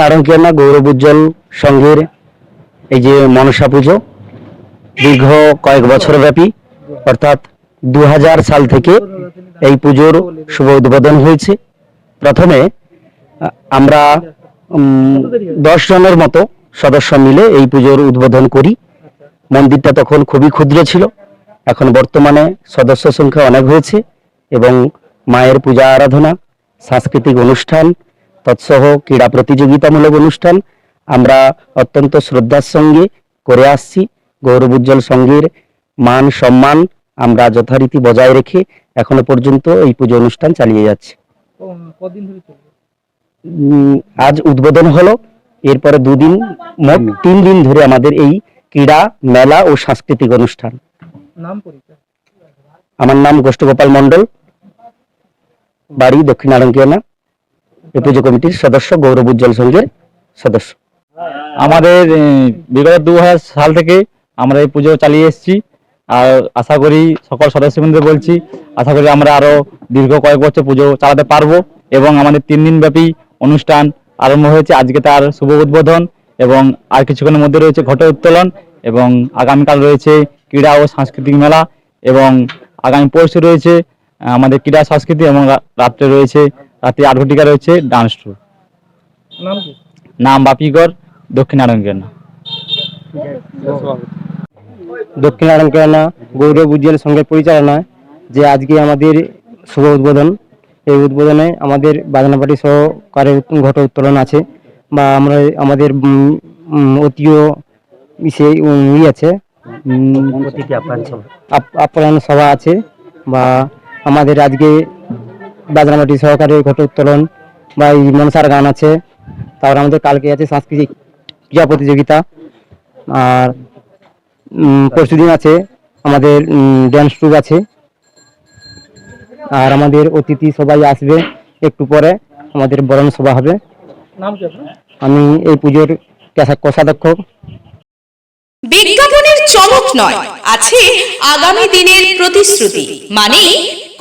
নারঙ্কিয়ানা গৌরব উজ্জ্বল সংঘের এই যে মনসা পুজো, দীর্ঘ কয়েক বছর ব্যাপী, অর্থাৎ দু হাজার সাল থেকে এই পুজোর শুভ উদ্বোধন হয়েছে। প্রথমে আমরা দশ জনের মতো সদস্য মিলে এই পুজোর উদ্বোধন করি। মন্দিরটা তখন খুবই ক্ষুদ্র ছিল। এখন বর্তমানে সদস্য সংখ্যা অনেক হয়েছে এবং মায়ের পূজা আরাধনা, সাংস্কৃতিক অনুষ্ঠান তৎসহ ক্রীড়া প্রতিযোগিতামূলক অনুষ্ঠান। আমরা অত্যন্ত শ্রদ্ধার সঙ্গে করে আসছি। গৌরব উজ্জ্বল সংঘের মান সম্মান আমরা যথারীতি বজায় রেখে এখনও পর্যন্ত এই পুজো অনুষ্ঠান চালিয়ে যাচ্ছি। আজ উদ্বোধন হলো এরপরে দুদিন মোট তিন দিন ধরে আমাদের এই ক্রীড়া মেলা ও সাংস্কৃতিক অনুষ্ঠান। আমার নাম গোষ্ঠগোপাল মণ্ডল বাড়ি দক্ষিণ আরঙ্কিয়ানা এই পুজো কমিটির সদস্য গৌরব উজ্জ্বল সংঘের সদস্য। আমাদের বিগত দু হাজার সাল থেকে আমরা এই পুজো চালিয়ে এসেছি। আর আশা করি সকল সদস্যবৃন্দ বলছি, আশা করি আমরা আরও দীর্ঘ কয়েক বছর পুজো চালাতে পারব এবং আমাদের তিন দিন ব্যাপী অনুষ্ঠান আরম্ভ হয়েছে। আজকে তার শুভ উদ্বোধন এবং আর কিছুক্ষণের মধ্যে রয়েছে ঘট উত্তোলন এবং আগামীকাল রয়েছে ক্রীড়া ও সাংস্কৃতিক মেলা এবং আগামী পরশু রয়েছে, আমাদের ক্রীড়া সংস্কৃতি এবং রাত্রে রয়েছে রাত্রি আট ঘটিকা রয়েছে ডান্স ট্রু নাম কি? নাম বাপিগড় দক্ষিণ আরঙ্গেনা দক্ষিণ আরঙ্কিয়ানা গৌরব উজ্জ্বল সংঘের পরিচালনায় যে আজকে আমাদের শুভ উদ্বোধন। এই উদ্বোধনে আমাদের বাজনাপাটি সহকারে ঘট উত্তোলন আছে বা আমরা আমাদের অতীয় সে ই আছে। আপ্যায়ন সভা আছে বা আমাদের আজকে বাজনামাটি সহকারে ঘট উত্তোলন বা এই মনসার গান আছে। তারপর আমাদের কালকে আছে সাংস্কৃতিক ক্রীড়া প্রতিযোগিতা। আর পরশু দিন আছে আমাদের ড্যান্স ট্রুপ আছে। আর আমাদের অতিথি সবাই আসবে একটু পরে। আমাদের বরণ সভা হবে। নাম কি আপনার? আমি এই পুজোর কোষাধ্যক্ষ। বিজ্ঞাপনের চমক নয় আছে আগামী দিনের প্রতিশ্রুতি। মানে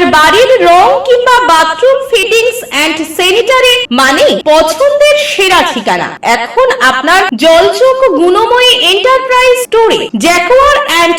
আপনার বাড়ির রং কিংবা বাথরুম ফিটিংস এন্ড স্যানিটারি মানে পছন্দের সেরা ঠিকানা। এখন আপনার জলচক গুণময়ী এন্টারপ্রাইজ স্টোরে জ্যাকোয়ার এন্ড